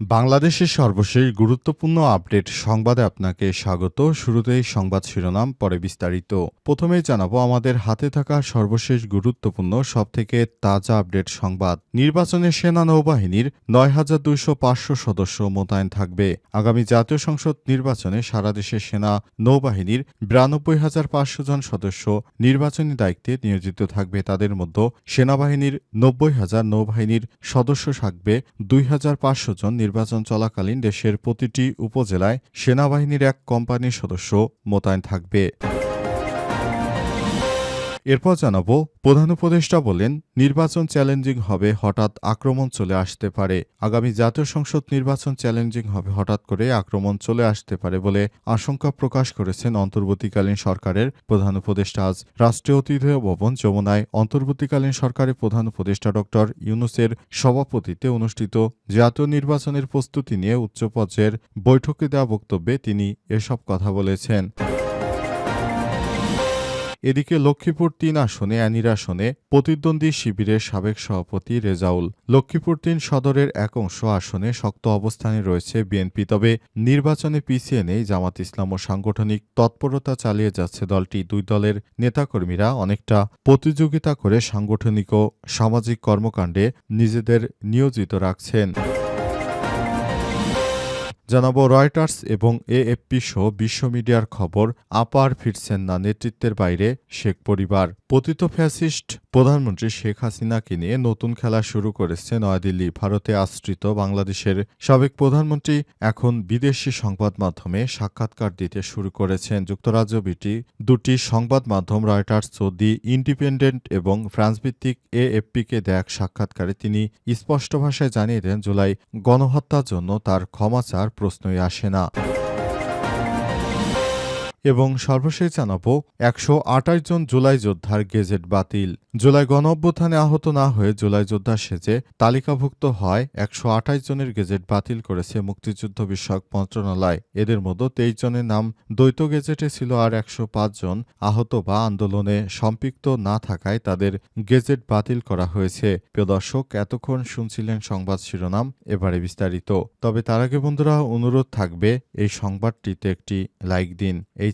বাংলাদেশের সর্বশেষ গুরুত্বপূর্ণ আপডেট সংবাদে আপনাকে স্বাগত। শুরুতেই সংবাদ শিরোনাম, পরে বিস্তারিত। প্রথমেই জানাব, আমাদের হাতে থাকা সর্বশেষ গুরুত্বপূর্ণ, সবথেকে তাজা আপডেট সংবাদ। নির্বাচনে সেনা নৌবাহিনীর নয় হাজার দুইশো পাঁচশো সদস্য মোতায়েন থাকবে। আগামী জাতীয় সংসদ নির্বাচনে সারা দেশের সেনা নৌবাহিনীর বিরানব্বই হাজার পাঁচশো জন সদস্য নির্বাচনী দায়িত্বে নিয়োজিত থাকবে। তাদের মধ্যে সেনাবাহিনীর নব্বই হাজার নৌবাহিনীর সদস্য থাকবে। দুই হাজার পাঁচশো জন নির্বাচন চলাকালীন দেশের প্রতিটি উপজেলায় সেনাবাহিনীর এক কোম্পানির সদস্য মোতায়েন থাকবে। এরপর জানাব, প্রধান উপদেষ্টা বলেন, নির্বাচন চ্যালেঞ্জিং হবে, হঠাৎ আক্রমণ চলে আসতে পারে। আগামী জাতীয় সংসদ নির্বাচন চ্যালেঞ্জিং হবে, হঠাৎ করে আক্রমণ চলে আসতে পারে বলে আশঙ্কা প্রকাশ করেছেন অন্তর্বর্তীকালীন সরকারের প্রধান উপদেষ্টা। আজ রাষ্ট্রীয় অতিথি ভবন যমুনায় অন্তর্বর্তীকালীন সরকারের প্রধান উপদেষ্টা ড ইউনুসের সভাপতিত্বে অনুষ্ঠিত জাতীয় নির্বাচনের প্রস্তুতি নিয়ে উচ্চ পর্যায়ের বৈঠকে দেওয়া বক্তব্যে তিনি এসব কথা বলেছেন। এদিকে লক্ষ্মীপুর তিন আসনে অ্যানির আসনে প্রতিদ্বন্দ্বী শিবিরের সাবেক সভাপতি রেজাউল। লক্ষ্মীপুর তিন সদরের এক অংশ আসনে শক্ত অবস্থানে রয়েছে বিএনপি, তবে নির্বাচনে পিছিয়ে নেই জামাত ইসলাম ও সাংগঠনিক তৎপরতা চালিয়ে যাচ্ছে দলটি। দুই দলের নেতাকর্মীরা অনেকটা প্রতিযোগিতা করে সাংগঠনিক ও সামাজিক কর্মকাণ্ডে নিজেদের নিয়োজিত রাখছেন। জানাব রয়টার্স এবং এএফপি সহ বিশ্ব মিডিয়ার খবর, আপার ফিরছেন না নেতৃত্বের বাইরে শেখ পরিবার। পতিত ফ্যাসিস্ট প্রধানমন্ত্রী শেখ হাসিনাকে নিয়ে নতুন খেলা শুরু করেছে নয়াদিল্লি। ভারতে আশ্রিত বাংলাদেশের সাবেক প্রধানমন্ত্রী এখন বিদেশি সংবাদ মাধ্যমে সাক্ষাৎকার দিতে শুরু করেছেন। যুক্তরাজ্য বিটি দুটি সংবাদ মাধ্যম, রয়টার্স ও দি ইন্ডিপেন্ডেন্ট এবং ফ্রান্স ভিত্তিক এএফপিকে এক সাক্ষাৎকারে তিনি স্পষ্ট ভাষায় জানিয়ে দেন, জুলাই গণহত্যার জন্য তার ক্ষমা চার প্রশ্নই আসে না। এবং সর্বশেষ জানাব, একশো আটাশ জন জুলাই যোদ্ধার গেজেট বাতিল। জুলাই গণ অভ্যুত্থানে আহত না হয়ে জুলাই যোদ্ধা সেজে তালিকাভুক্ত হয় একশো আটাশ জনের গেজেট বাতিল করেছে মুক্তিযুদ্ধ বিষয়ক মন্ত্রণালয়। এদের মধ্যে তেইশ জনের নাম দ্বৈত গেজেটে ছিল আর একশো পাঁচ জন আহত বা আন্দোলনে সম্পৃক্ত না থাকায় তাদের গেজেট বাতিল করা হয়েছে। প্রিয় দর্শক, এতক্ষণ শুনছিলেন সংবাদ শিরোনাম, এবারে বিস্তারিত। তবে তার আগে বন্ধুরা, অনুরোধ থাকবে, এই সংবাদটিতে একটি লাইক দিন। এই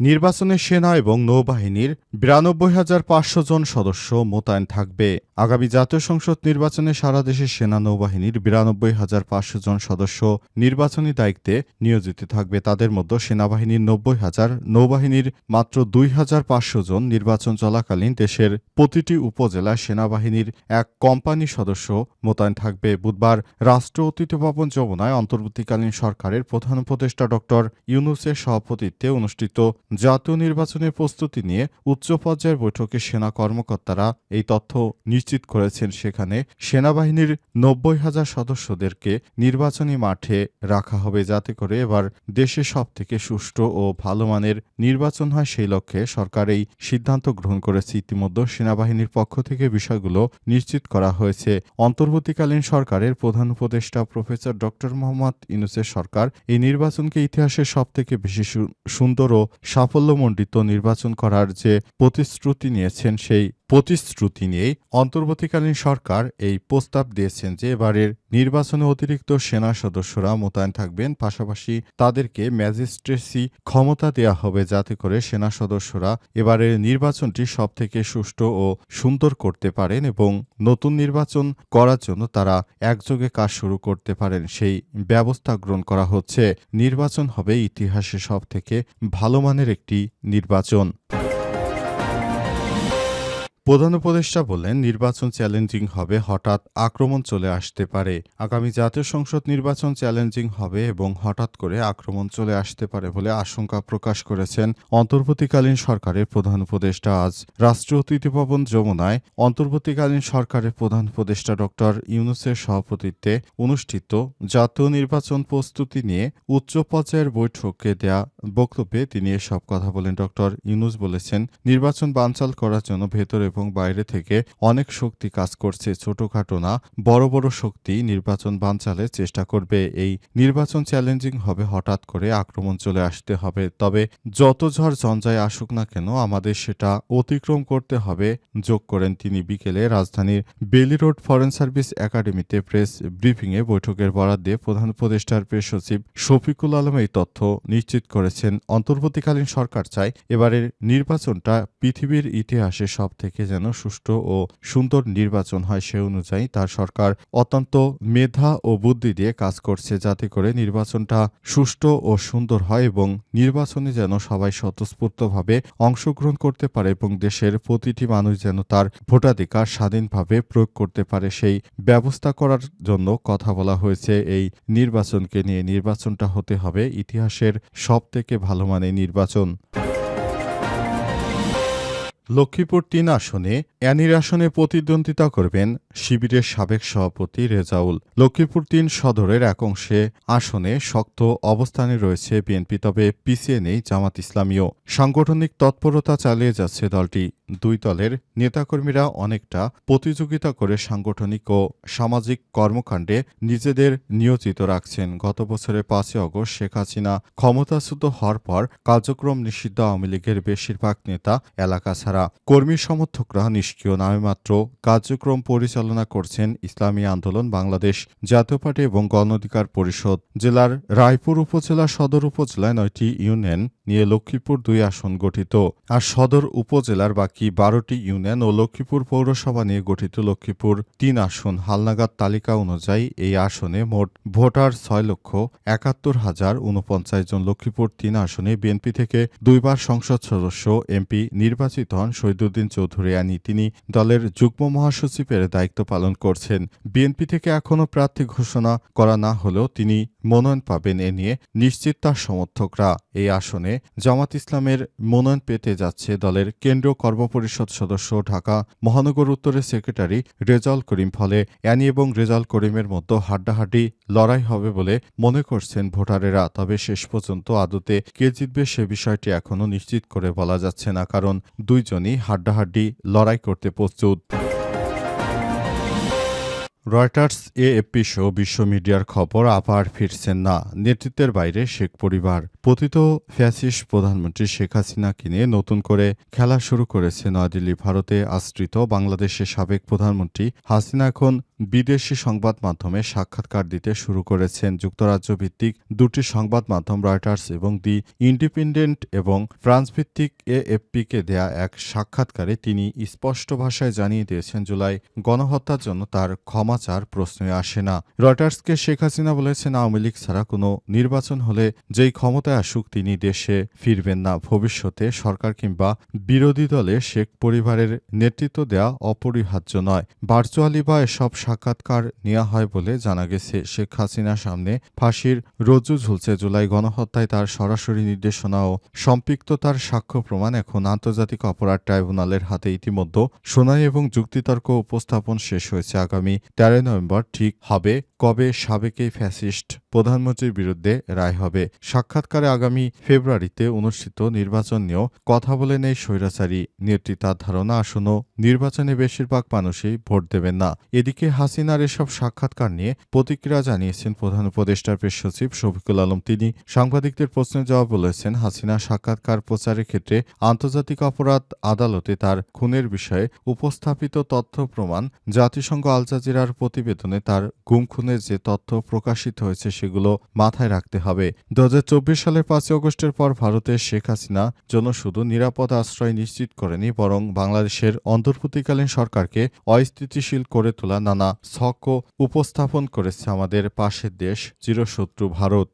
নির্বাচনে সেনা এবং নৌবাহিনীর বিরানব্বই হাজার পাঁচশো জন সদস্য মোতায়েন থাকবে। আগামী জাতীয় সংসদ নির্বাচনে সারা দেশের সেনা নৌবাহিনীর বিরানব্বই হাজার পাঁচশো জন সদস্য নির্বাচনী দায়িত্বে নিয়োজিত থাকবে। তাদের মধ্যে সেনাবাহিনীর নব্বই হাজার, নৌবাহিনীর মাত্র দুই হাজার পাঁচশো জন নির্বাচন চলাকালীন দেশের প্রতিটি উপজেলায় সেনাবাহিনীর এক কোম্পানি সদস্য মোতায়েন থাকবে। বুধবার রাষ্ট্র অতিথি ভবন যমুনায় অন্তর্বর্তীকালীন সরকারের প্রধান উপদেষ্টা ড ইউনুসের সভাপতিত্বে অনুষ্ঠিত জাতীয় নির্বাচনের প্রস্তুতি নিয়ে উচ্চ পর্যায়ের বৈঠকে সেনা কর্মকর্তারা এই তথ্য নিশ্চিত করেছেন সেখানে সেনাবাহিনীর নব্বই হাজার সদস্যদেরকে নির্বাচনী মাঠে রাখা হবে যাতে করে এবার দেশে সব থেকে সুষ্ঠু ও ভালো মানের নির্বাচন হয় সেই লক্ষ্যে সরকার এই সিদ্ধান্ত গ্রহণ করেছে। ইতিমধ্যে সেনাবাহিনীর পক্ষ থেকে বিষয়গুলো নিশ্চিত করা হয়েছে। অন্তর্বর্তীকালীন সরকারের প্রধান উপদেষ্টা প্রফেসর ড মোহাম্মদ ইনুসের সরকার এই নির্বাচনকে ইতিহাসের সব থেকে বেশি সুন্দর ও সাফল্যমণ্ডিত নির্বাচন করার যে প্রতিশ্রুতি নিয়েছেন সেই প্রতিশ্রুতি নিয়েই অন্তর্বর্তীকালীন সরকার এই প্রস্তাব দিয়েছেন যে এবারের নির্বাচনে অতিরিক্ত সেনা সদস্যরা মোতায়েন থাকবেন, পাশাপাশি তাদেরকে ম্যাজিস্ট্রেসি ক্ষমতা দেয়া হবে যাতে করে সেনা সদস্যরা এবারের নির্বাচনটি সব থেকে সুষ্ঠু ও সুন্দর করতে পারেন এবং নতুন নির্বাচন করার জন্য তারা একযোগে কাজ শুরু করতে পারেন। সেই ব্যবস্থা গ্রহণ করা হচ্ছে। নির্বাচন হবে ইতিহাসে সব থেকে ভালো মানের একটি নির্বাচন। প্রধান উপদেষ্টা বললেন, নির্বাচন চ্যালেঞ্জিং হবে, হঠাৎ আক্রমণ চলে আসতে পারে। আগামী জাতীয় সংসদ নির্বাচন চ্যালেঞ্জিং হবে এবং হঠাৎ করে আক্রমণ চলে আসতে পারে বলে আশঙ্কা প্রকাশ করেছেন অন্তর্বর্তীকালীন সরকারের প্রধান উপদেষ্টা। আজ রাষ্ট্রীয় অতিথি ভবন যমুনায় অন্তর্বর্তীকালীন সরকারের প্রধান উপদেষ্টা ডক্টর ইউনুসের সভাপতিত্বে অনুষ্ঠিত জাতীয় নির্বাচন প্রস্তুতি নিয়ে উচ্চ পর্যায়ের বৈঠকে দেয়া বক্তব্যে তিনি এসব কথা বলেন। ডক্টর ইউনুস বলেছেন, নির্বাচন বানচাল করার জন্য ভেতর এবং বাইরে থেকে অনেক শক্তি কাজ করছে ছোটখাটো না, বড় বড় শক্তি নির্বাচন বানচালের চেষ্টা করবে। এই নির্বাচন চ্যালেঞ্জিং হবে, হঠাৎ করে আক্রমণ চলে আসতে হবে। তবে যত ঝড় ঝঞ্ঝায় আসুক না কেন, আমাদের সেটা অতিক্রম করতে হবে, যোগ করেন তিনি বিকেলে রাজধানীর বেলি রোড ফরেন সার্ভিস একাডেমিতে প্রেস ব্রিফিংয়ে বৈঠকের বরাদ দিয়ে প্রধান উপদেষ্টার প্রেস সচিব শফিকুল আলম এই তথ্য নিশ্চিত করেছেন। অন্তর্বর্তীকালীন সরকার চায় এবারের নির্বাচনটা পৃথিবীর ইতিহাসে সব থেকে যেন সুষ্ঠু ও সুন্দর নির্বাচন হয় সে অনুযায়ী তার সরকার অত্যন্ত মেধা ও বুদ্ধি দিয়ে কাজ করছে যাতে করে নির্বাচনটা সুষ্ঠু ও সুন্দর হয় এবং নির্বাচনে যেন সবাই স্বতঃস্ফূর্তভাবে অংশগ্রহণ করতে পারে এবং দেশের প্রতিটি মানুষ যেন তার ভোটাধিকার স্বাধীনভাবে প্রয়োগ করতে পারে সেই ব্যবস্থা করার জন্য কথা বলা হয়েছে। এই নির্বাচনকে নিয়ে নির্বাচনটা হতে হবে ইতিহাসের সব থেকে ভালো মানের নির্বাচন। লক্ষ্মীপুর তিন আসনে অ্যানির আসনে প্রতিদ্বন্দ্বিতা করবেন শিবিরের সাবেক সভাপতি রেজাউল। লক্ষ্মীপুর তিন সদরের এক অংশে আসনে শক্ত অবস্থানে রয়েছে বিএনপি, তবে পিছিয়ে নেই জামাত ইসলামীয় সাংগঠনিক তৎপরতা চালিয়ে যাচ্ছে দলটি। দুই দলের নেতাকর্মীরা অনেকটা প্রতিযোগিতা করে সাংগঠনিক ও সামাজিক কর্মকাণ্ডে নিজেদের নিয়োজিত রাখছেন। গত বছরের পাঁচই অগস্ট শেখ হাসিনা ক্ষমতাচ্যুত হওয়ার পর কার্যক্রম নিষিদ্ধ আওয়ামী লীগের বেশিরভাগ নেতা এলাকা ছাড়া কর্মী সমর্থকরা নিষ্ক্রিয় নামে মাত্র কার্যক্রম পরিচালনা করছেন ইসলামী আন্দোলন বাংলাদেশ জাতীয় পার্টি এবং গণ অধিকার পরিষদ। জেলার রায়পুর উপজেলা সদর উপজেলায় নয়টি ইউনিয়ন নিয়ে লক্ষ্মীপুর দুই আসন গঠিত। আর সদর উপজেলার বাকি বারোটি ইউনিয়ন ও লক্ষ্মীপুর পৌরসভা নিয়ে গঠিত। লক্ষ্মীপুর তিন আসন হালনাগাদ তালিকা অনুযায়ী এই আসনে মোট ভোটার ছয় লক্ষ একাত্তর হাজার উনপঞ্চাশ জন। লক্ষ্মীপুর তিন আসনে বিএনপি থেকে দুইবার সংসদ সদস্য, এমপি নির্বাচিত হন শহীদুদ্দিন চৌধুরী আনি। তিনি দলের যুগ্ম মহাসচিবের দায়িত্ব পালন করছেন। বিএনপি থেকে এখনও প্রার্থী ঘোষণা করা না হলেও তিনি মনোনয়ন পাবেন এ নিয়ে নিশ্চিত তার সমর্থকরা। এই আসনে জামাত ইসলামের মনোনয়ন পেতে যাচ্ছে দলের কেন্দ্রীয় কর্মপরিষদ সদস্য ঢাকা মহানগর উত্তরের সেক্রেটারি রেজাল করিম। ফলে অ্যানি এবং রেজাল করিমের মতো হাড্ডাহাড্ডি লড়াই হবে বলে মনে করছেন ভোটারেরা। তবে শেষ পর্যন্ত আদতে কে জিতবে সে বিষয়টি এখনও নিশ্চিত করে বলা যাচ্ছে না। কারণ দুইজনই হাড্ডাহাড্ডি লড়াই করতে প্রস্তুত। রয়টার্স এএফপি সহ বিশ্ব মিডিয়ার খবর আবার ফিরছেন না। নেতৃত্বের বাইরে শেখ পরিবার। পতিত ফ্যাসিস প্রধানমন্ত্রী শেখ হাসিনাকে নিয়ে নতুন করে খেলা শুরু করেছে নয়াদিল্লি। ভারতে আশ্রিত বাংলাদেশের সাবেক প্রধানমন্ত্রী হাসিনা এখন বিদেশি সংবাদ মাধ্যমে সাক্ষাৎকার দিতে শুরু করেছেন যুক্তরাজ্য ভিত্তিক দুটি সংবাদ মাধ্যম রয়টার্স এবং দি ইন্ডিপেন্ডেন্ট এবং ফ্রান্স ভিত্তিক এএফপিকে দেয়া এক সাক্ষাৎকারে তিনি স্পষ্ট ভাষায় জানিয়ে দিয়েছেন জুলাই গণহত্যার জন্য তার ক্ষমাচার প্রশ্নে আসে না। রয়টার্সকে শেখ হাসিনা বলেছেন, আওয়ামী লীগ ছাড়া কোনো নির্বাচন হলে যেই ক্ষমতায় আসুক তিনি দেশে ফিরবেন না। ভবিষ্যতে সরকার কিংবা বিরোধী দলে শেখ পরিবারের নেতৃত্ব দেয়া অপরিহার্য নয়। ভার্চুয়ালি বা এসব সাক্ষাৎকার নেওয়া হয় বলে জানা গেছে। শেখ হাসিনার সামনে ফাঁসির রজ্জু ঝুলছে। জুলাই গণহত্যায় তার সরাসরি নির্দেশনা ও সম্পৃক্ততার সাক্ষ্য প্রমাণ এখন আন্তর্জাতিক অপরাধ ট্রাইব্যুনালের হাতে। ইতিমধ্যে শুনানি এবং যুক্তিতর্ক উপস্থাপন শেষ হয়েছে। আগামী তেরোই নভেম্বর ঠিক হবে কবে সাবেক এই ফ্যাসিস্ট প্রধানমন্ত্রীর বিরুদ্ধে রায় হবে। সাক্ষাৎকারে আগামী ফেব্রুয়ারিতে অনুষ্ঠিত নির্বাচন নিয়েও কথা বলে নেই স্বৈরাচারী নেত্রী তার ধারণা আসন্ন নির্বাচনে বেশিরভাগ মানুষই ভোট দেবেন না। এদিকে হাসিনার এসব সাক্ষাৎকার নিয়ে প্রতিক্রিয়া জানিয়েছেন প্রধান উপদেষ্টার প্রেস সচিব শফিকুল আলম। তিনি সাংবাদিকদের প্রশ্নের জবাব বলেছেন, হাসিনা সাক্ষাৎকার প্রচারের ক্ষেত্রে আন্তর্জাতিক অপরাধ আদালতে তার খুনের বিষয়ে উপস্থাপিত তথ্য প্রমাণ, জাতিসংঘ আল জাজিরার প্রতিবেদনে তার গুম খুনের যে তথ্য প্রকাশিত হয়েছে সেগুলো মাথায় রাখতে হবে। দু হাজার চব্বিশ সালের পাঁচই অগস্টের পর ভারতের শেখ হাসিনা জন্য শুধু নিরাপদ আশ্রয় নিশ্চিত করেনি, বরং বাংলাদেশের অন্তর্বর্তীকালীন সরকারকে অস্থিতিশীল করে তোলা নানা ছক উপস্থাপন করেছে আমাদের পাশের দেশ চিরশত্রু ভারত।